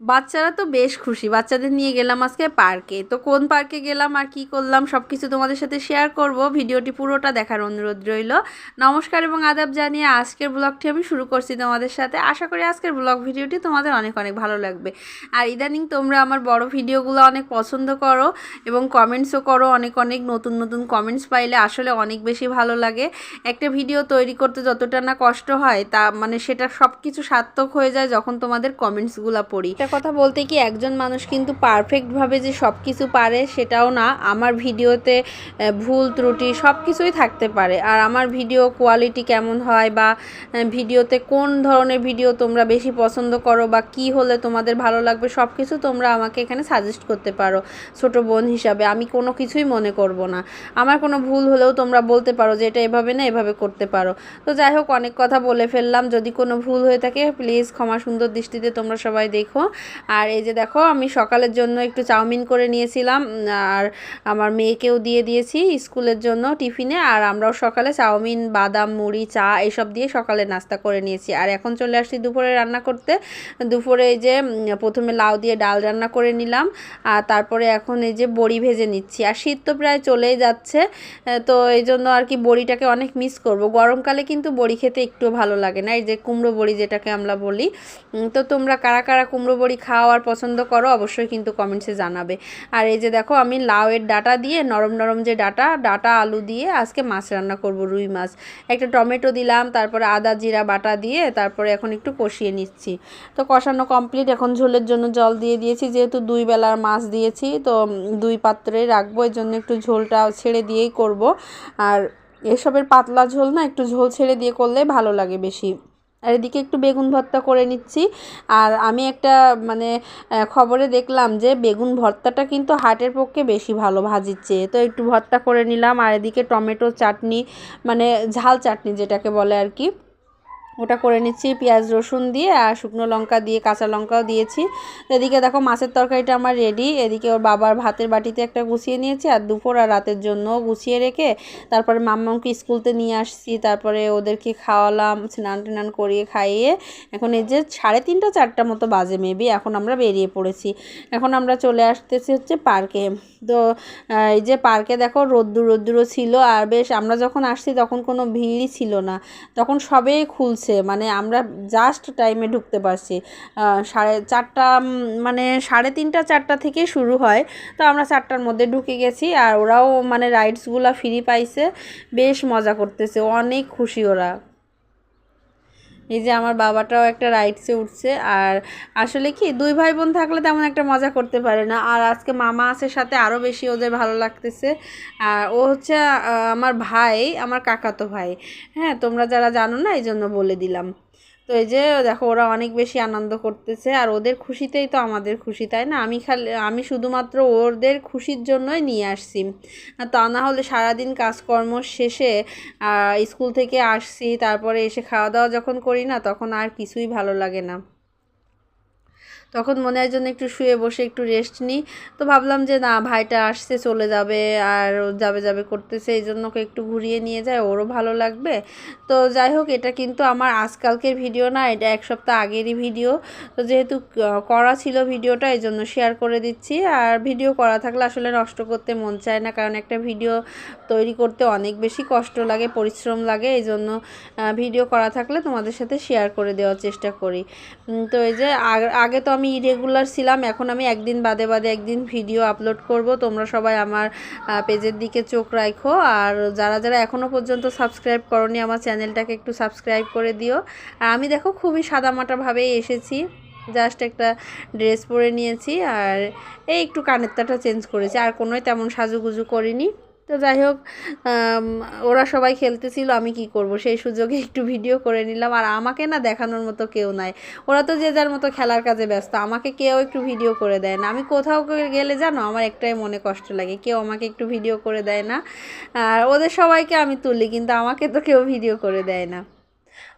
বাচ্চারা তো বেশ খুশি। বাচ্চাদের নিয়ে গেলাম আজকে পার্কে। তো কোন পার্কে গেলাম আর কি করলাম সব কিছু তোমাদের সাথে শেয়ার করব। ভিডিওটি পুরোটা দেখার অনুরোধ রইল। নমস্কার এবং আদাব জানিয়ে আজকের ব্লগটি আমি শুরু করছি তোমাদের সাথে। আশা করি আজকের ব্লগ ভিডিওটি তোমাদের অনেক অনেক ভালো লাগবে। আর ইদানিং তোমরা আমার বড় ভিডিওগুলো অনেক পছন্দ করো এবং কমেন্টসও করো। অনেক অনেক নতুন নতুন কমেন্টস পাইলে আসলে অনেক বেশি ভালো লাগে। একটা ভিডিও তৈরি করতে যতটা না কষ্ট হয় তা মানে সেটা সব কিছু সার্থক হয়ে যায় যখন তোমাদের কমেন্টসগুলো পড়ি। একটা কথা বলতে কি, একজন মানুষ কিন্তু পারফেক্টভাবে যে সব কিছু পারে সেটাও না। আমার ভিডিওতে ভুল, ত্রুটি সব কিছুই থাকতে পারে। আর আমার ভিডিও কোয়ালিটি কেমন হয় বা ভিডিওতে কোন ধরনের ভিডিও তোমরা বেশি পছন্দ করো বা কি হলে তোমাদের ভালো লাগবে সব কিছু তোমরা আমাকে এখানে সাজেস্ট করতে পারো ছোট বোন হিসাবে। আমি কোনো কিছুই মনে করব না। আমার কোনো ভুল হলেও তোমরা বলতে পারো যে এটা এভাবে না, এভাবে করতে পারো। তো যাই হোক, অনেক কথা বলে ফেললাম। যদি কোনো ভুল হয়ে থাকে প্লিজ ক্ষমা সুন্দর দৃষ্টিতে তোমরা সবাই দেখো। আর এই যে দেখো, আমি সকালের জন্য একটু চাউমিন করে নিয়েছিলাম আর আমার মেয়েকেও দিয়ে দিয়েছি স্কুলের জন্য টিফিনে, আর আমরাও সকালে চাউমিন, বাদাম, মুড়ি, চা এসব দিয়ে সকালে নাস্তা করে নিয়েছি। আর এখন চলে আসছি দুপুরে রান্না করতে। দুপুরে এই যে প্রথমে লাউ দিয়ে ডাল রান্না করে নিলাম, আর তারপরে এখন এই যে বড়ি ভেজে নিচ্ছি। আর শীত তো প্রায় চলেই যাচ্ছে তো এই জন্য আর কি বড়িটাকে অনেক মিস করব। গরমকালে কিন্তু বড়ি খেতে একটু ভালো লাগে না। এই যে কুমড়ো বড়ি যেটাকে আমরা বলি তো তোমরা কারা কারা কুমড়ো বড়ি খাওয়া আর পছন্দ করো, অবশ্যই কিন্তু কমেন্টসে জানাবে। আর এই যে দেখো, আমি লাউয়ের ডাটা দিয়ে, নরম নরম যে ডাটা ডাটা আলু দিয়ে আজকে মাছ রান্না করব, রুই মাছ। একটা টমেটো দিলাম, তারপরে আদা, জিরা, বাটা দিয়ে তারপরে এখন একটু কষিয়ে নিচ্ছি। তো কষানো কমপ্লিট এখন ঝোলের জন্য জল দিয়ে দিয়েছি, যেহেতু দুই বেলার মাছ দিয়েছি, তো দুই পাত্রে রাখব এর জন্য একটু ঝোলটা ছেড়ে দিয়েই করব। আর এসবের পাতলা ঝোল না, একটু ঝোল ছেড়ে দিয়ে করলে ভালো লাগে বেশি। আর এদিকে একটু বেগুন ভর্তা করে নিচ্ছি। আর আমি একটা মানে খবরে দেখলাম যে বেগুন ভর্তাটা কিন্তু হার্টের পক্ষে বেশি ভালো ভাজির চেয়ে। তো একটু ভর্তা করে নিলাম। আর এদিকে টমেটো চাটনি মানে ঝাল চাটনি যেটাকে বলে আর কি। ওটা করে নিচ্ছি, পেঁয়াজ, রসুন দিয়ে আর শুকনো লঙ্কা দিয়ে, কাঁচা লঙ্কাও দিয়েছি। এদিকে দেখো মাছের তরকারিটা আমার রেডি এদিকে ওর বাবার ভাতের বাটিতে একটা গুছিয়ে নিয়েছি আর দুপুর আর রাতের জন্য গুছিয়ে রেখে তারপরে মাম্মাকে স্কুলতে নিয়ে আসছি, তারপরে ওদেরকে খাওয়ালাম, স্নান টান করিয়ে খাইয়ে। এখন এই যে সাড়ে তিনটা, চারটা মতো বাজে মেবি এখন আমরা বেরিয়ে পড়েছি। এখন আমরা চলে আসতেছি হচ্ছে পার্কে। তো এই যে পার্কে দেখো রোদ্দুর রোদ্দুরও ছিল আর বেশ আমরা যখন আসছি তখন কোনো ভিড়ই ছিল না। তখন সবেই খুলছে। মানে আমরা জাস্ট টাইমে ঢুকতে পারছি। সাড়ে চারটা মানে সাড়ে তিনটা, চারটা থেকে শুরু হয়। তো আমরা চারটার মধ্যে ঢুকে গেছি আর ওরাও মানে রাইডসগুলো ফ্রি পাইছে। বেশ মজা করতেছে, অনেক খুশি ওরা। এই যে আমার বাবাটাও একটা রাইডসে উঠছে, আর আসলে কি দুই ভাই বোন থাকলে তেমন একটা মজা করতে পারে না। আর আজকে মামা আছে সাথে আরও বেশি ওদের ভালো লাগতেছে। আর ও হচ্ছে আমার ভাই, আমার কাকাতো ভাই। হ্যাঁ তোমরা যারা জানো না এই জন্য বলে দিলাম। তো এই যে দেখো, ওরা অনেক বেশি আনন্দ করতেছে, আর ওদের খুশিতেই তো আমাদের খুশি, তাই না? আমি খালি, আমি শুধুমাত্র ওদের খুশির জন্যই নিয়ে আসছি। তা না হলে সারাদিন কাজকর্ম শেষে স্কুল থেকে আসছি, তারপরে এসে খাওয়া দাওয়া যখন করি না, তখন আর কিছুই ভালো লাগে না। তখন মনে হয় জন্য একটু শুয়ে বসে একটু রেস্ট নিই। তো ভাবলাম যে, না, ভাইটা আসছে, চলে যাবে আর যাবে যাবে করতেছে, এই জন্য একটু ঘুরিয়ে নিয়ে যায়, ওরও ভালো লাগবে। তো যাই হোক, এটা কিন্তু আমার আজকালকের ভিডিও না, এটা এক সপ্তাহ আগেরই ভিডিও তো যেহেতু করা ছিল ভিডিওটা এই জন্য শেয়ার করে দিচ্ছি। আর ভিডিও করা থাকলে আসলে নষ্ট করতে মন চায় না, কারণ একটা ভিডিও তৈরি করতে অনেক বেশি কষ্ট লাগে, পরিশ্রম লাগে, এই জন্য ভিডিও করা থাকলে তোমাদের সাথে শেয়ার করে দেওয়ার চেষ্টা করি। তো এই যে, আগ- আগে তো আমি ইরেগুলার ছিলাম, এখন আমি একদিন বাদে বাদে একদিন ভিডিও আপলোড করব। তোমরা সবাই আমার পেজের দিকে চোখ রাখো আর যারা যারা এখনও পর্যন্ত সাবস্ক্রাইব করনি, আমার চ্যানেলটাকে একটু সাবস্ক্রাইব করে দিও। আর আমি দেখো খুবই সাদামাটাভাবেই এসেছি। জাস্ট একটা ড্রেস পরে নিয়েছি, আর এই একটু কানের তাটা চেঞ্জ করেছি। আর কোনোই তেমন সাজুগুজু করিনি। তো যাই হোক ওরা সবাই খেলতেছিল, আমি কি করব? সেই সুযোগে একটু ভিডিও করে নিলাম। আর আমাকে না দেখানোর মতো কেউ নাই। ওরা তো যে যার মতো খেলার কাজে ব্যস্ত। আমাকে কেউ একটু ভিডিও করে দেয় না। আমি কোথাও গেলে জানো, আমার একটাই মনে কষ্ট লাগে। কেউ আমাকে একটু ভিডিও করে দেয় না। আর ওদের সবাইকে আমি তুলি, কিন্তু আমাকে তো কেউ ভিডিও করে দেয় না।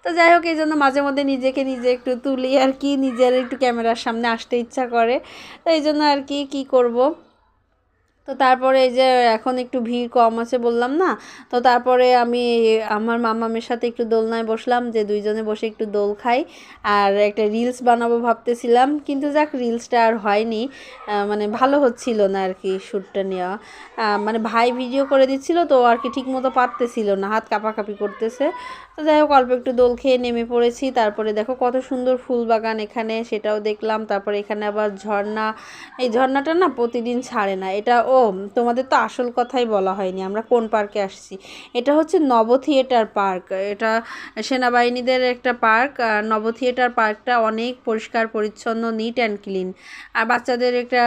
তো যাই হোক, এই জন্য মাঝে মধ্যে নিজেকে নিজে একটু তুলি আর কি। নিজের একটু ক্যামেরার সামনে আসতে ইচ্ছা করে। তো এই জন্য আর কি, কী করব? তো তারপরে এই যে এখন একটু ভিড় কম আছে বললাম না, তো তারপরে আমি আমার মামামের সাথে একটু দোলনায় বসলাম, যে দুইজনে বসে একটু দোল খাই, আর একটা রিলস বানাবো ভাবতেছিলাম, কিন্তু যাক রিলসটা আর হয়নি মানে ভালো হচ্ছিল না আর কি শ্যুটটা নেওয়া। মানে ভাই ভিডিও করে দিচ্ছিল তো আর কি ঠিক মতো পারতেছিল না, হাত কাঁপাকাঁপি করতেছে। তো যাই হোক, অল্প একটু দোল খেয়ে নেমে পড়েছি, তারপরে দেখো কত সুন্দর ফুল বাগান এখানে, সেটাও দেখলাম, তারপরে এখানে আবার ঝর্ণা, এই ঝর্ণাটা না প্রতিদিন ছাড়ে না, এটা ও তোমাদের তো আসল কথাই বলা হয়নি আমরা কোন পার্কে আসছি? এটা হচ্ছে নব থিয়েটার পার্ক এটা সেনাবাহিনীদের একটা পার্ক আর নব থিয়েটার পার্কটা অনেক পরিষ্কার পরিচ্ছন্ন নিট অ্যান্ড ক্লিন আর বাচ্চাদের একটা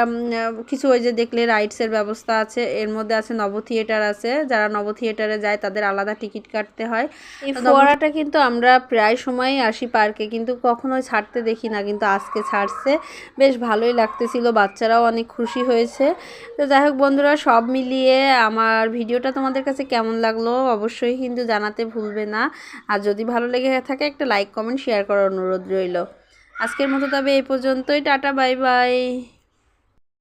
কিছু ওই যে দেখলে রাইডসের ব্যবস্থা আছে এর মধ্যে আছে নব থিয়েটার আছে যারা নব থিয়েটারে যায় তাদের আলাদা টিকিট কাটতে হয়। এই ফোয়ারাটা কিন্তু আমরা প্রায় সময়ই আসি পার্কে কিন্তু কখনোই ছাড়তে দেখি না কিন্তু আজকে ছাড়ছে। বেশ ভালোই লাগতেছিল বাচ্চারাও অনেক খুশি হয়েছে। তো যাই হোক বন্ধুরা, সব মিলিয়ে আমার ভিডিওটা তোমাদের কাছে কেমন লাগল অবশ্যই কিন্তু জানাতে ভুলবে না। আর যদি ভালো লেগে থাকে, একটা লাইক কমেন্ট শেয়ার করার অনুরোধ রইল। আজকের মতো তবে এই পর্যন্তই। Tata, bye bye.